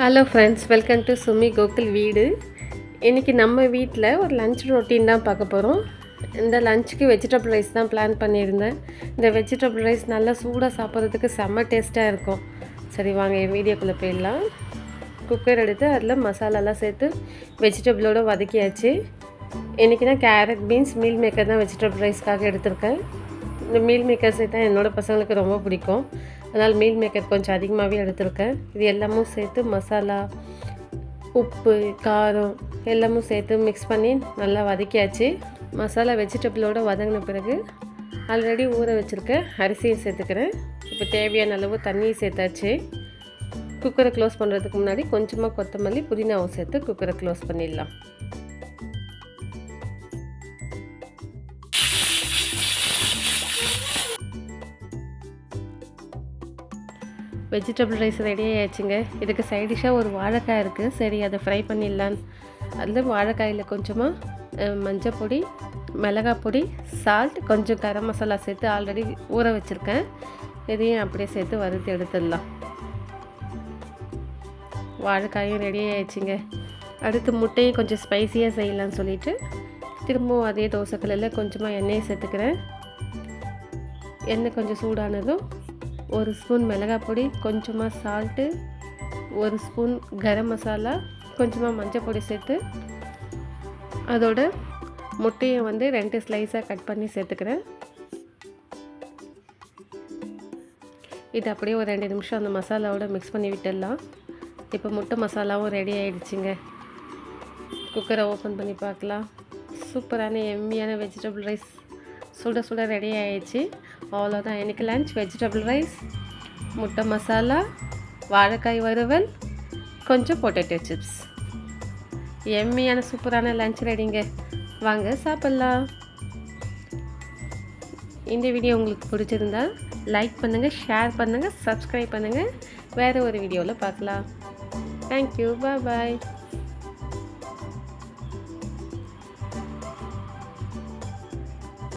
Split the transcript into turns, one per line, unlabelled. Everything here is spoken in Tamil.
Hello friends welcome to Sumi Gokul வீடு இன்றைக்கி நம்ம வீட்டில் ஒரு லஞ்ச் ரொட்டீன் தான் பார்க்க போகிறோம் இந்த லஞ்சுக்கு வெஜிடபிள் ரைஸ் தான் பிளான் பண்ணியிருந்தேன். இந்த வெஜிடபிள் ரைஸ் நல்லா சூடாக சாப்பிட்றதுக்கு செம்ம டேஸ்ட்டாக இருக்கும். சரி வாங்க என் வீடியோக்குள்ளே போயிடலாம். குக்கர் எடுத்து அதில் மசாலாலாம் சேர்த்து வெஜிடபிளோடு வதக்கியாச்சு. இன்றைக்கி தான் கேரட் பீன்ஸ் மீல் மேக்கர் தான் வெஜிடபிள் ரைஸ்க்காக எடுத்திருக்கேன். இந்த மீல் மேக்கர் சேர்த்தா என்னோடய பசங்களுக்கு ரொம்ப பிடிக்கும். அதனால் மீல் மேக்கர் கொஞ்சம் அதிகமாகவே எடுத்திருக்கேன். இது எல்லாமும் சேர்த்து மசாலா உப்பு காரம் எல்லாமும் சேர்த்து மிக்ஸ் பண்ணி நல்லா வதக்கியாச்சு. மசாலா வெஜிடபிளோடு வதங்கின பிறகு ஆல்ரெடி ஊற வச்சுருக்க அரிசியை சேர்த்துக்கிறேன். இப்போ தேவையான அளவு தண்ணியை சேர்த்தாச்சு. குக்கரை க்ளோஸ் பண்ணுறதுக்கு முன்னாடி கொஞ்சமாக கொத்தமல்லி புதினாவும் சேர்த்து குக்கரை க்ளோஸ் பண்ணிடலாம். வெஜிடபிள் ரைஸ் ரெடி ஆயிடுச்சுங்க. இதுக்கு சைடிஷாக ஒரு வாழைக்காய் இருக்குது சரி அதை ஃப்ரை பண்ணிடலான்னு. அதில் வாழைக்காயில் கொஞ்சமாக மஞ்சள் பொடி மிளகாய் பொடி சால்ட் கொஞ்சம் கரம் மசாலா சேர்த்து ஆல்ரெடி ஊற வச்சுருக்கேன். இதையும் அப்படியே சேர்த்து வறுத்து எடுத்துடலாம். வாழைக்காயும் ரெடி ஆயிடுச்சுங்க. அடுத்து முட்டையும் கொஞ்சம் ஸ்பைஸியாக செய்யலாம்னு சொல்லிட்டு திரும்பவும் அதே தோசைக்கல்லில் கொஞ்சமாக எண்ணெயை சேர்த்துக்கிறேன். எண்ணெய் கொஞ்சம் சூடானதும் ஒரு ஸ்பூன் மிளகாய் பொடி கொஞ்சமாக சால்ட்டு ஒரு ஸ்பூன் கரம் மசாலா கொஞ்சமாக மஞ்சள் பொடி சேர்த்து அதோட முட்டையை வந்து ரெண்டு ஸ்லைஸாக கட் பண்ணி சேர்த்துக்கிறேன். இது அப்படியே ஒரு ரெண்டு நிமிஷம் அந்த மசாலாவோட மிக்ஸ் பண்ணி விட்டுடலாம். இப்போ முட்டை மசாலாவும் ரெடி ஆகிடுச்சிங்க குக்கரை ஓப்பன் பண்ணி பார்க்கலாம். சூப்பரான எம்மியான வெஜிடபிள் ரைஸ் சுட சுட ரெடி ஆயிடுச்சு. அவ்வளோதான் எனக்கு லஞ்ச் வெஜிடபிள் ரைஸ் முட்டை மசாலா வாழைக்காய் வறுவல் கொஞ்சம் பொட்டேட்டோ சிப்ஸ் எம்மியான சூப்பரான லஞ்ச் ரெடிங்க வாங்க சாப்பிட்லாம். இந்த வீடியோ உங்களுக்கு பிடிச்சிருந்தா லைக் பண்ணுங்கள் ஷேர் பண்ணுங்கள் சப்ஸ்கிரைப் பண்ணுங்கள் வேறு ஒரு வீடியோவில் பார்க்கலாம். தேங்க்யூ பாய் பாய்